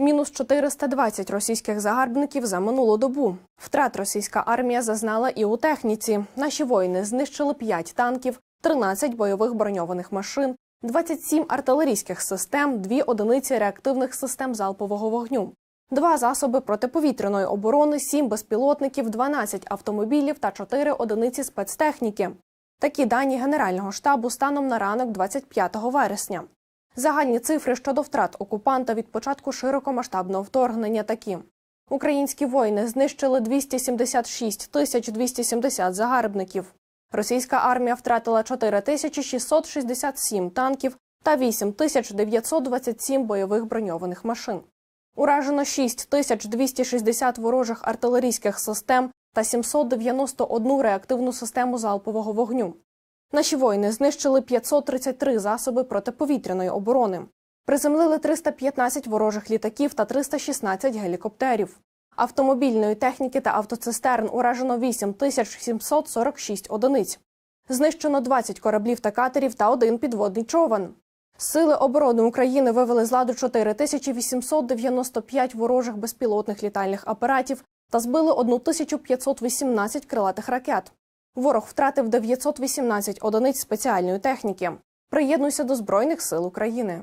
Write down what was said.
Мінус 420 російських загарбників за минулу добу. Втрат російська армія зазнала і у техніці. Наші воїни знищили 5 танків, 13 бойових броньованих машин, 27 артилерійських систем, 2 одиниці реактивних систем залпового вогню, два засоби протиповітряної оборони, 7 безпілотників, 12 автомобілів та 4 одиниці спецтехніки. Такі дані Генерального штабу станом на ранок 25 вересня. Загальні цифри щодо втрат окупанта від початку широкомасштабного вторгнення такі: українські воїни знищили 276 тисяч 270 загарбників. Російська армія втратила 4667 танків та 8927 бойових броньованих машин. Уражено 6260 ворожих артилерійських систем та 791 реактивну систему залпового вогню. Наші воїни знищили 533 засоби протиповітряної оборони, приземлили 315 ворожих літаків та 316 гелікоптерів. Автомобільної техніки та автоцистерн уражено 8746 одиниць. Знищено 20 кораблів та катерів та один підводний човен. Сили оборони України вивели з ладу 4895 ворожих безпілотних літальних апаратів та збили 1518 крилатих ракет. Ворог втратив 918 одиниць спеціальної техніки. Приєднуйся до Збройних сил України.